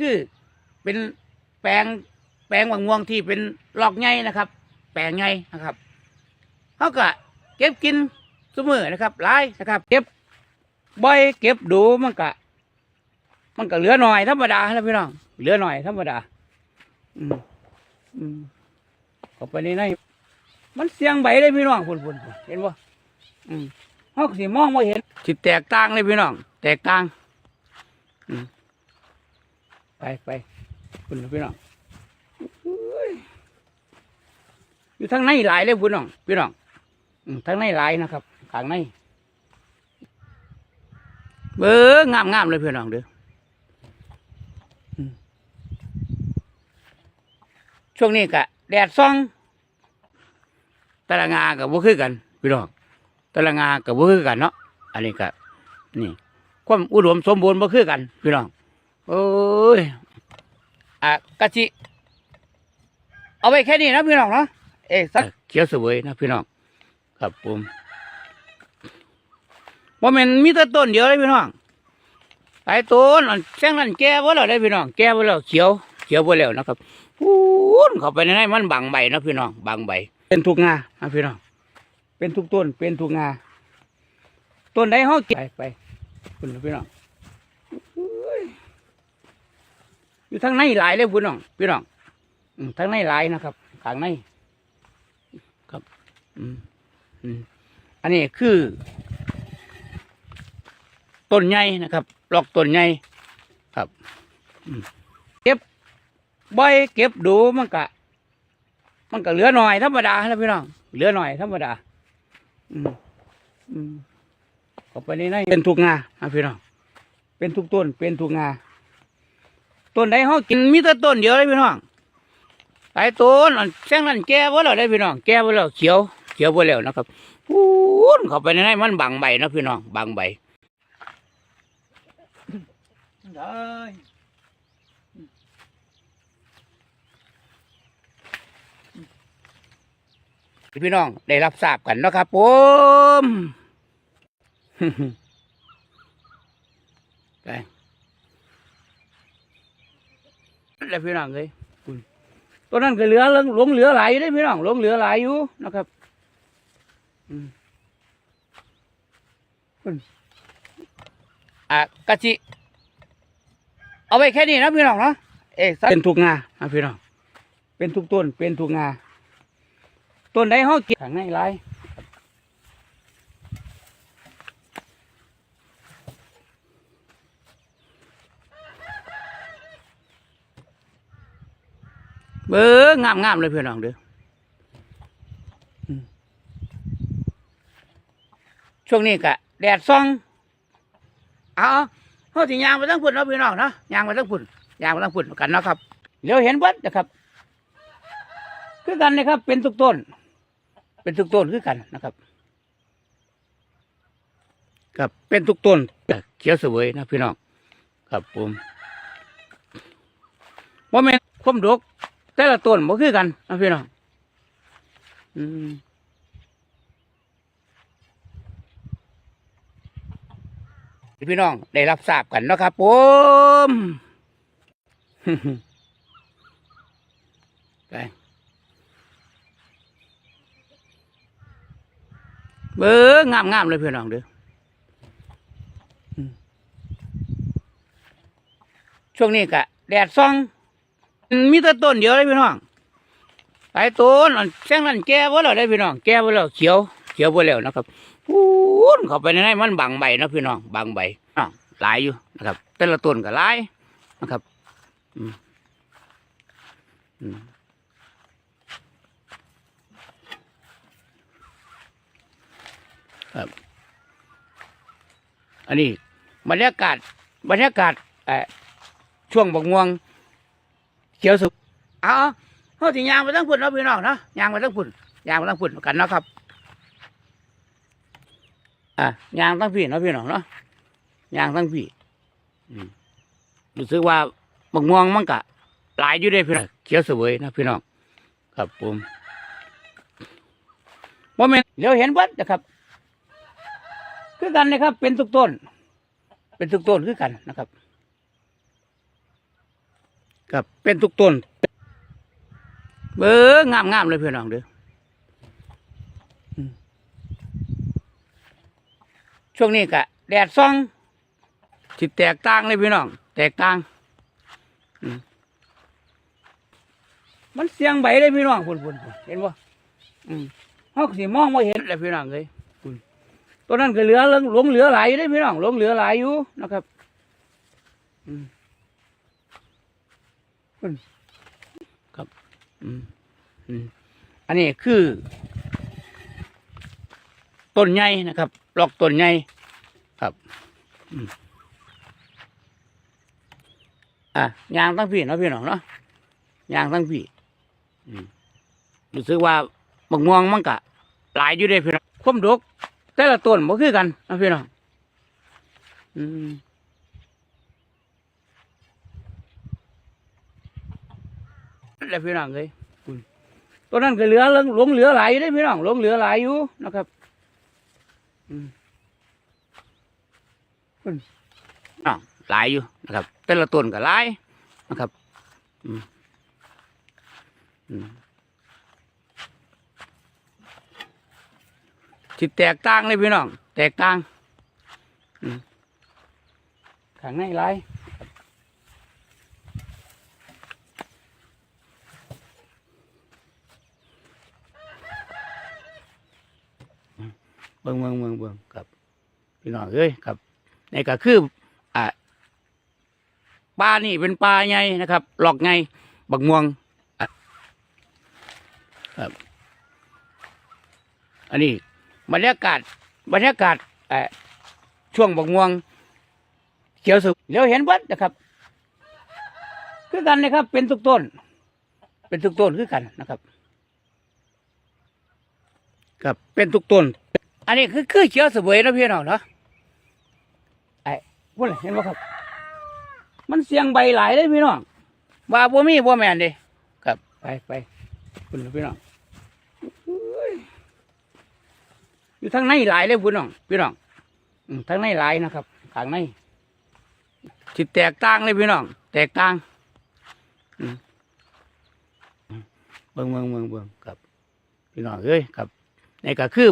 คือเป็นแปลงแปลงบางม่วงที่เป็นลอกไงนะครับ แปลงไงนะครับเขาก็เก็บกินสมือนะครับหลายนะครับ เก็บบ่อยเก็บดูมันก็มันก็เหลือหน่อยธรรมดาแล้วพี่น้อง เหลือหน่อยธรรมดา อืมอืมเข้าไปในในมันเสียงใบเลยพี่น้องพุ่นพุ่นเห็นบ่อืมเขาสิมองไม่เห็นสิแตกต่างเลยพี่น้อง แตกต่าง อืม ไปไปพุ่นน่ะพี่น้องอุ้ยอยู่ทางในหลายเลยพี่น้องพี่น้องทางในหลายนะครับข้างในเบ้องามงามๆเลยพี่น้องเด้อช่วงนี้กะแดดซ่องตารางงากับบ่คือกันพี่น้องตารางงากับบ่คือกันเนาะอันนี้ก็นี่ความอุดมสมบูรณ์บ่คือกันพี่น้อง โอ้ยอะกะจิเอาไว้แค่นี้นะพี่น้องเนาะเอ๊ะสักเขียวสวยนะพี่น้องครับผมว่ามันมีแต่ต้นเดียวเลยพี่น้องหลายต้นอันแซงนั้นแก่บ่แล้วได้พี่น้องแก่บ่แล้วเขียวเขียวบ่แล้วนะครับพูนเข้าไปในนั้นมันบางใบนะพี่น้องบางใบ เป็นทุกงานะพี่น้องเป็นทุกต้นเป็นทุกงาต้นใดห้อกินไปไปคุณพี่น้องอุ้ย อยู่ทางในหลายเลยพี่น้องพี่น้องอืมทางในหลายนะครับข้างในครับอืมอันนี้คือต้นใหญ่นะครับลอกต้นใหญ่ครับเก็บใบเก็บดูมันก็มันก็เหลือหน่อยธรรมดาแล้วพี่น้องเหลือหน่อยธรรมดา อืมอืมข้าไปในในเป็นทุกงานะพี่น้องเป็นทุกต้นเป็นทุกงา ต้นใดเขากินมีแต่ต้นเดียวเลยพี่น้องหลายต้นอันแซงนั้นแก่บ่แล้วได้พี่น้อง แก่บ่แล้วเขียว เขียวบ่แล้วนะครับพูนเข้าไปในนั้นมันบางใบนะพี่น้องบางใบได้พี่น้องได้รับทราบกันเนาะครับผมไป แล้วพี่น้องเลยคุณตัวนั้นก็เหลือหลงเหลือหลายอยู่เด้พี่น้องหลงเหลือหลายอยู่นะครับอืมคุณอะกะจิเอาไว้แค่นี้นะพี่น้องเนาะเอ๊ะเป็นทุกงานะพี่น้องเป็นทุกต้นเป็นทุกงาต้นใดเขากินข้างในไร เบ้องามงามๆเลยเพื่อนน้องเด้อช่วงนี้กะแดดซ่อง เอาเขาสิยางไปทั้งพุ่นเนาะพี่น้องเนาะยางไปทั้งพุ่นยางไปทั้งพุ่นกันเนาะครับเดี๋ยวเห็นเบิดนะครับ คือกันนะครับ เป็นทุกต้น เป็นทุกต้นคือกันนะครับครับเป็นทุกต้นเขียวเสวยนะพี่น้อง ครับผมว่าแม่ความดก แต่ละต้นบ่คือกันนะพี่น้องอืมพี่น้องได้รับทราบกันนะครับผมไปเบ้องามงามๆเลยพี่น้องเด้อช่วงนี้กะแดดซ่อง มีแต่ต้นเดียวเลยพี่น้องหลายต้นอันแซงนั้นแก่บ่แล้วได้พี่น้อง แก่บ่แล้วเขียว เขียวบ่แล้วนะครับพูนเข้าไปในนั้นมันบางใบนะพี่น้องบางใบอ้าวหลายอยู่นะครับ แต่ละต้นก็หลายนะครับอืมอืมอันนี้บรรยากาศบรรยากาศช่วงบกม่วง เขียวสุกเอาเอาที่ยางไปทั้งพุ่นเนาะพี่น้องเนาะยางไปทั้งพุ่นยางไปทั้งพุ่นกันเนาะครับ อะยางทั้งพี่เนาะพี่น้องเนาะยางทั้งพี่อืมรู้สึกว่าบกม่วงมันกะหลายอยู่เด้พี่น้องเขียวสวยนะพี่น้องครับผมว่าแม่นเดี๋ยวเห็นเบัดนะครับคือกันนะครับ เป็นทุกต้น เป็นทุกต้นคือกันนะครับ กับเป็นทุกต้น เบองามงามๆเลยเพี่อนน้องเด้อช่วงนี้กะแดดซ่องที่แตกต่างเลยพี่น้อง แตกต่าง มันเสียงใบเลยพี่น้องพุ่นพุ่นเห็นบ่อืมเขาก็สิมองว่าเห็นเลยพี่น้องเลยพุ่นตัวนั้นก็เหลือหลงเหลือหลายอยู่เลยพี่น้องหลงเหลือหลายอยู่นะครับ อืม ครับ อืมอืมอันนี้คือต้นใหญ่นะครับลอกต้นใหญ่ครับอะยางทั้งพี่เนาะพี่น้องเนาะยางทั้งพี่รู้สึกว่าบักม่วงมันกะหลายอยู่เด้พี่น้องคมดก แต่ละต้นบ่คือกันนะพี่น้องอืม แล้วพี่น้องเลยคุณตัวนั้นก็เหลือหลงเหลือหลายอยู่ได้พี่น้องหลงเหลือหลายอยู่นะครับอืมอืมอ่าหลายอยู่นะครับ แต่ละต้นก็หลายนะครับอืมอืมที่แตกต่างเลยพี่น้อง แตกต่างอืมข้างในหลาย บิ่งเบิ่งเบิ่งเบิ่งครับพี่น้องเอ้ยครับนี่ก็คืออ่าปลานี่เป็นปลาใหญ่นะครับ หลอกไงบักม่วงครับอันนี้บรรยากาศบรรยากาศช่วงบักม่วง เขียวสุกเดี๋ยวเห็นเบัดนะครับคือกันนะครับ เป็นทุกต้น เป็นทุกต้นคือกันนะครับ ครับเป็นทุกต้น อันนี้คือคือเขียวสวยนะพี่น้องเนาะไอ้พูดเลยเห็นไหมครับ มันเสียงใบหลายเลยพี่น้องว่าบ่มีบ่แมนเดิครับไปไปคุณพี่น้องอยู่ทางในหลายเลยพี่น้องพี่น้องทางในหลายนะครับข้างในจิตแตกต่างเลยพี่น้อง แตกต่างเบิ่งเบิ่งเบิ่งเบิ่งครับ พี่น้องเอ้ยครับนี่ก็คือ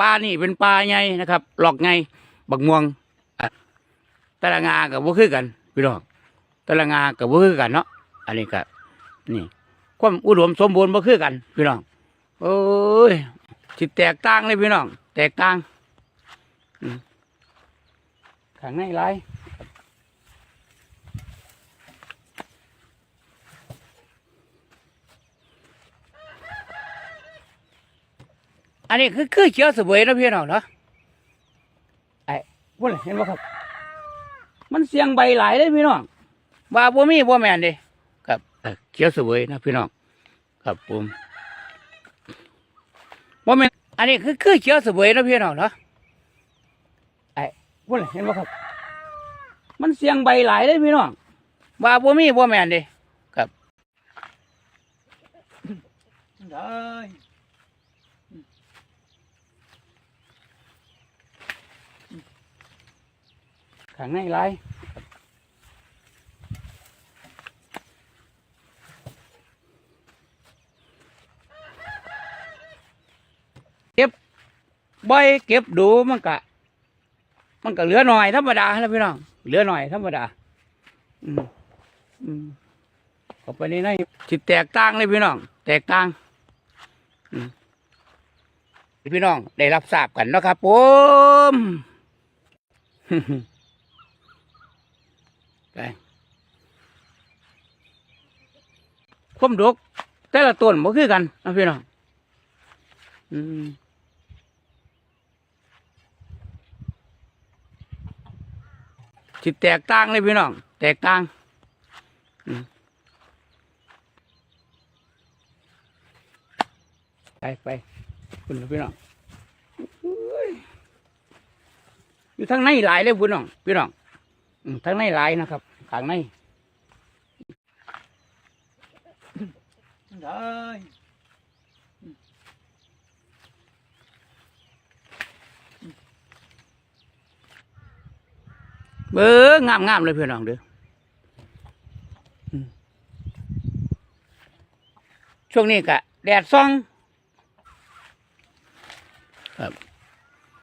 ปลานี่เป็นปลาไงนะครับ หลอกไงบักม่วงตะละงากับบ่คือกันพี่น้องตะละงากับบ่คือกันเนาะอันนี้ก็นี่ ความอุดมสมบูรณ์บ่คือกัน พี่น้องโอ้ยทิแตกต่างเลยพี่น้อง แตกต่างข้างในไรายอั นี้คือคือเขียวเสวยนะพี่น้องเนาะไอ้พูดเลยเห็นไหมครับ มันเสียงใบหลายเลยพี่น้องว่าบ่มีบ่แม่นเดิครับเอ่อเขียวสวยนะพี่น้องครับผมบ่แม่นอันนี้คือคือเขียวเสวยนะพี่น้องเนาะไอ้พูดเลยเห็นไหมครับ มันเสียงใบหลายเลยพี่น้องว่าบ่มีบ่แม่นเดิครับได้ ข้างในหลายเก็บใบเก็บดูมันกะ มันก็เหลือหน่อยธรรมดาแล้วพี่น้องเหลือหน่อยธรรมดา อืมอืมเข้าไปในในจิตแตกต่างเลยพี่น้อง แตกต่างอืมพี่น้องได้รับทราบกันนะครับผม ไปความดก แต่ละต้นบ่คือกันนะพี่น้องอืมสิแตกต่างเลยพี่น้อง แตกต่างอืมไปไปคุณพี่น้องอยู่ทางในหลายเลยพี่น้องพี่น้อง ทั้งในหลายนะครับข้างในได้เบองามงามๆเลยพี่น้องเด้ออืมช่วงนี้ก็แดดซ่องครับ